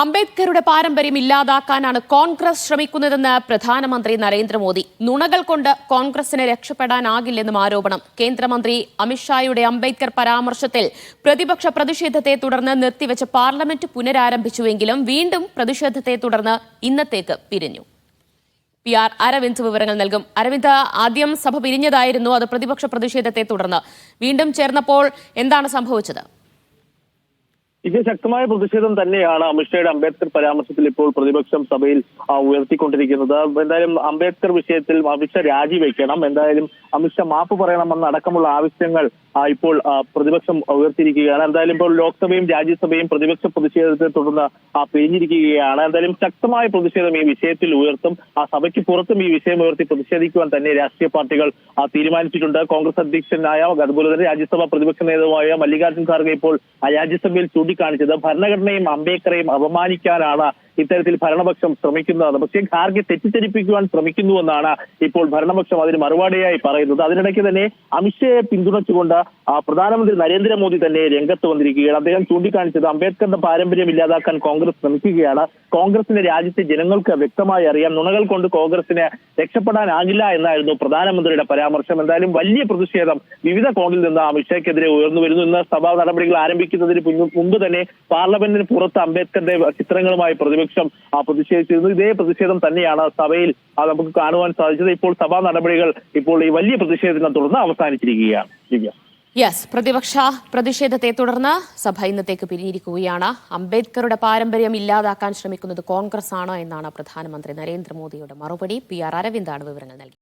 അംബേദ്കറുടെ പാരമ്പര്യം ഇല്ലാതാക്കാനാണ് കോൺഗ്രസ് ശ്രമിക്കുന്നതെന്ന് പ്രധാനമന്ത്രി നരേന്ദ്രമോദി. നുണകൾ കൊണ്ട് കോൺഗ്രസിന് രക്ഷപ്പെടാനാകില്ലെന്നും ആരോപണം. കേന്ദ്രമന്ത്രി അമിത്ഷായുടെ അംബേദ്കർ പരാമർശത്തിൽ പ്രതിപക്ഷ പ്രതിഷേധത്തെ തുടർന്ന് നിർത്തിവെച്ച പാർലമെന്റ് പുനരാരംഭിച്ചുവെങ്കിലും വീണ്ടും പ്രതിഷേധത്തെ തുടർന്ന് ഇന്നത്തേക്ക് പിരിഞ്ഞു. പി ആർ അരവിന്ദ് വിവരങ്ങൾ നൽകും. അരവിന്ദ് ആദ്യം സഭ പിരിഞ്ഞതായിരുന്നു അത് പ്രതിപക്ഷ പ്രതിഷേധത്തെ തുടർന്ന്. വീണ്ടും ചേർന്നപ്പോൾ എന്താണ് സംഭവിച്ചത്? ഇത് ശക്തമായ പ്രതിഷേധം തന്നെയാണ് അമിത്ഷായുടെ അംബേദ്കർ പരാമർശത്തിൽ ഇപ്പോൾ പ്രതിപക്ഷം സഭയിൽ ഉയർത്തിക്കൊണ്ടിരിക്കുന്നത്. എന്തായാലും അംബേദ്കർ വിഷയത്തിൽ അമിത്ഷാ രാജിവെക്കണം. എന്തായാലും അമിത്ഷാ മാപ്പ് പറയണമെന്ന് അടക്കമുള്ള ആവശ്യങ്ങൾ ഇപ്പോൾ പ്രതിപക്ഷം ഉയർത്തിയിരിക്കുകയാണ്. എന്തായാലും ഇപ്പോൾ ലോക്സഭയും രാജ്യസഭയും പ്രതിപക്ഷ പ്രതിഷേധത്തെ തുടർന്ന് പിരിഞ്ഞിരിക്കുകയാണ്. എന്തായാലും ശക്തമായ പ്രതിഷേധം ഈ വിഷയത്തിൽ ഉയർത്തും. ആ സഭയ്ക്ക് പുറത്തും ഈ വിഷയം ഉയർത്തി പ്രതിഷേധിക്കുവാൻ തന്നെ രാഷ്ട്രീയ പാർട്ടികൾ തീരുമാനിച്ചിട്ടുണ്ട്. കോൺഗ്രസ് അധ്യക്ഷനായ അതുപോലെ തന്നെ രാജ്യസഭാ പ്രതിപക്ഷ നേതാവായ മല്ലികാർജുൻ ഖാർഗെ ഇപ്പോൾ രാജ്യസഭയിൽ ചൂണ്ടിക്കാണിച്ചത്. ഭരണഘടനയും അംബേദ്കറെയും അപമാനിക്കാനാണ് ഇത്തരത്തിൽ ഭരണപക്ഷം ശ്രമിക്കുന്നത് പക്ഷേ ഖാർഗെ തെറ്റിദ്ധരിപ്പിക്കുവാൻ ശ്രമിക്കുന്നുവെന്നാണ് ഇപ്പോൾ ഭരണപക്ഷം അതിന് മറുപടിയായി പറയുന്നത്. അതിനിടയ്ക്ക് തന്നെ അമിത്ഷയെ പിന്തുണച്ചുകൊണ്ട് പ്രധാനമന്ത്രി നരേന്ദ്രമോദി തന്നെ രംഗത്ത് വന്നിരിക്കുകയാണ്. അദ്ദേഹം ചൂണ്ടിക്കാണിച്ചത് അംബേദ്കറുടെ പാരമ്പര്യം ഇല്ലാതാക്കാൻ കോൺഗ്രസ് ശ്രമിക്കുകയാണ്. കോൺഗ്രസിന്റെ രാജ്യത്തെ ജനങ്ങൾക്ക് വ്യക്തമായി അറിയാം. നുണകൾ കൊണ്ട് കോൺഗ്രസിന് രക്ഷപ്പെടാനാകില്ല എന്നായിരുന്നു പ്രധാനമന്ത്രിയുടെ പരാമർശം. എന്തായാലും വലിയ പ്രതിഷേധം വിവിധ കോണിൽ നിന്ന് അമിത്ഷയ്ക്കെതിരെ ഉയർന്നു വരുന്നു. ഇന്ന് സഭാ നടപടികൾ ആരംഭിക്കുന്നതിന് മുമ്പ് തന്നെ പാർലമെന്റിന് പുറത്ത് അംബേദ്കറിന്റെ ചിത്രങ്ങളുമായി പ്രതിപക്ഷം ആ, പ്രതിഷേധിച്ചിരുന്നു. ഇതേ പ്രതിഷേധം തന്നെയാണ് സഭയിൽ നമുക്ക് കാണുവാൻ സാധിച്ചത്. ഇപ്പോൾ സഭാ നടപടികൾ ഇപ്പോൾ ഈ വലിയ പ്രതിഷേധത്തിനെ തുടർന്ന് അവസാനിച്ചിരിക്കുകയാണ്. ദിവ്യ. യെസ് പ്രതിപക്ഷ പ്രതിഷേധത്തെ തുടർന്ന് സഭ ഇന്നത്തേക്ക് പിരിഞ്ഞിരിക്കുകയാണ് അംബേദ്കറുടെ പാരമ്പര്യം ഇല്ലാതാക്കാൻ ശ്രമിക്കുന്നത് കോൺഗ്രസ് ആണോ എന്നാണ് പ്രധാനമന്ത്രി നരേന്ദ്രമോദിയുടെ മറുപടി. പി ആർ അരവിന്ദാണ് വിവരങ്ങൾ നൽകി.